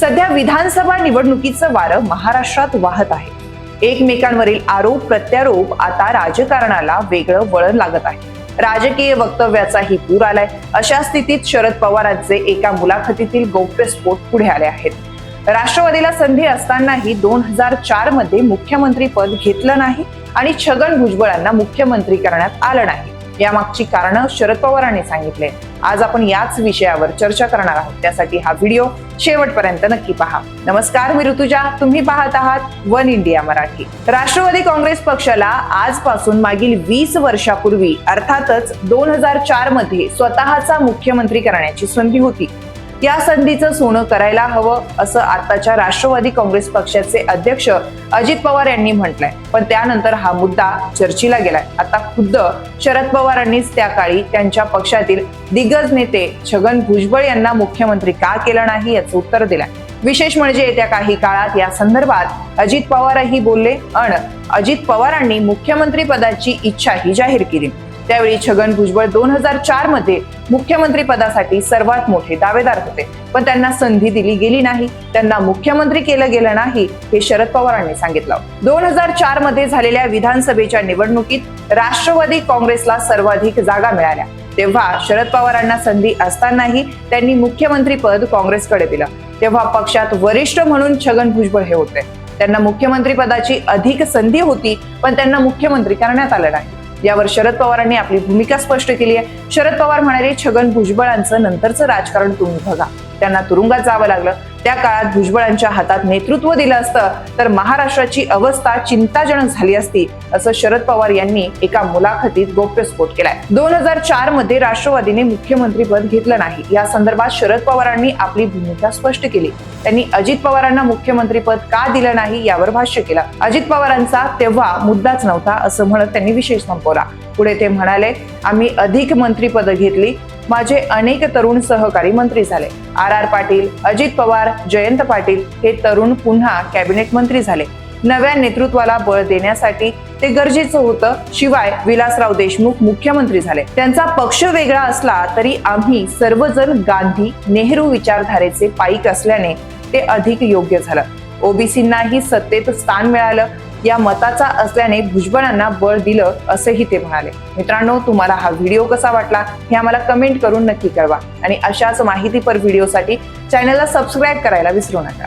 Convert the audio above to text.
सध्या विधानसभा निवडणुकीचं वारं महाराष्ट्रात वाहत आहे. एकमेकांवरील आरोप प्रत्यारोप आता राजकारणाला वेगळं वळण लागत आहे. राजकीय वक्तव्याचाही पूर आलाय. अशा स्थितीत शरद पवारांचे एका मुलाखतीतील गौप्यस्फोट पुढे आले आहेत. राष्ट्रवादीला संधी असतानाही दोन हजार चारमध्ये मुख्यमंत्री पद घेतलं नाही आणि छगन भुजबळांना मुख्यमंत्री करण्यात आलं नाही. यामागची कारणं शरद पवारांनी सांगितले. आज आपण याच विषयावर चर्चा करणार आहोत. त्यासाठी हा व्हिडिओ शेवटपर्यंत नक्की पहा. नमस्कार मी ऋतुजा. तुम्ही पाहत आहात one India Marathi. Rashtravadi Congress पक्षाला आजपासून मागील वीस वर्षापूर्वी अर्थातच दोन हजार चारमध्ये स्वतःचा मुख्यमंत्री करण्याची संधी होती. या संधीचं सोनं करायला हवं असं आताच्या राष्ट्रवादी काँग्रेस पक्षाचे अध्यक्ष अजित पवार यांनी म्हटलंय. पण त्यानंतर हा मुद्दा चर्चेला गेलाय. आता खुद्द शरद पवारांनीच त्या काळी त्यांच्या पक्षातील दिग्गज नेते छगन भुजबळ यांना मुख्यमंत्री का केलं नाही याचं उत्तर दिलंय. विशेष म्हणजे येत्या काही काळात या संदर्भात अजित पवारही बोलले अन अजित पवारांनी मुख्यमंत्री पदाची इच्छाही जाहीर केली. त्यावेळी छगन भुजबळ दोन हजार चारमध्ये मुख्यमंत्री पदासाठी सर्वात मोठे दावेदार होते. पण त्यांना संधी दिली गेली नाही. त्यांना मुख्यमंत्री केलं गेलं नाही हे शरद पवारांनी सांगितलं. दोन हजार चारमध्ये झालेल्या विधानसभेच्या निवडणुकीत राष्ट्रवादी काँग्रेसला सर्वाधिक जागा मिळाल्या. तेव्हा शरद पवारांना संधी असतानाही त्यांनी मुख्यमंत्री पद काँग्रेसकडे दिलं. तेव्हा पक्षात वरिष्ठ म्हणून छगन भुजबळ हे होते. त्यांना मुख्यमंत्री पदाची अधिक संधी होती पण त्यांना मुख्यमंत्री करण्यात आलं नाही. यावर शरद पवारांनी आपली भूमिका स्पष्ट केली आहे. शरद पवार म्हणाले छगन भुजबळांचं नंतरचं राजकारण तुम्ही बघा. त्यांना तुरुंगात जावं लागलं. त्या काळात भुजबळांच्या हातात नेतृत्व दिलं असतं तर महाराष्ट्राची अवस्था चिंताजनक झाली असती असं शरद पवार यांनी एका मुलाखतीत गौप्यस्फोट केलाय. दोन हजार चारमध्ये राष्ट्रवादीने मुख्यमंत्रीपद घेतलं नाही. या संदर्भात शरद पवारांनी आपली भूमिका स्पष्ट केली. त्यांनी अजित पवारांना मुख्यमंत्रीपद का दिलं नाही यावर भाष्य केलं. अजित पवारांचा तेव्हा मुद्दाच नव्हता असं म्हणत त्यांनी विशेष संपवला पुढे ते म्हणाले आम्ही अधिक मंत्रीपद घेतली माझे अनेक तरुण सहकारी मंत्री झाले. आर आर पाटील अजित पवार जयंत पाटील हे तरुण पुन्हा कॅबिनेट मंत्री झाले. नव्या नेतृत्वाला बळ देण्यासाठी ते गरजेचं होतं शिवाय विलासराव देशमुख मुख्यमंत्री झाले. त्यांचा पक्ष वेगळा असला तरी आम्ही सर्वजण गांधी नेहरू विचारधारेचे पाईक असल्याने ते अधिक योग्य झालं. ओबीसींनाही सत्तेत स्थान मिळालं. या मताचा असल्याने भुजबळांना बळ दिलं असंही ते म्हणाले. मित्रांनो तुम्हाला हा व्हिडिओ कसा वाटला हे आम्हाला कमेंट करून नक्की कळवा. आणि अशाच माहितीपर व्हिडिओसाठी चॅनलला सबस्क्राईब करायला विसरू नका.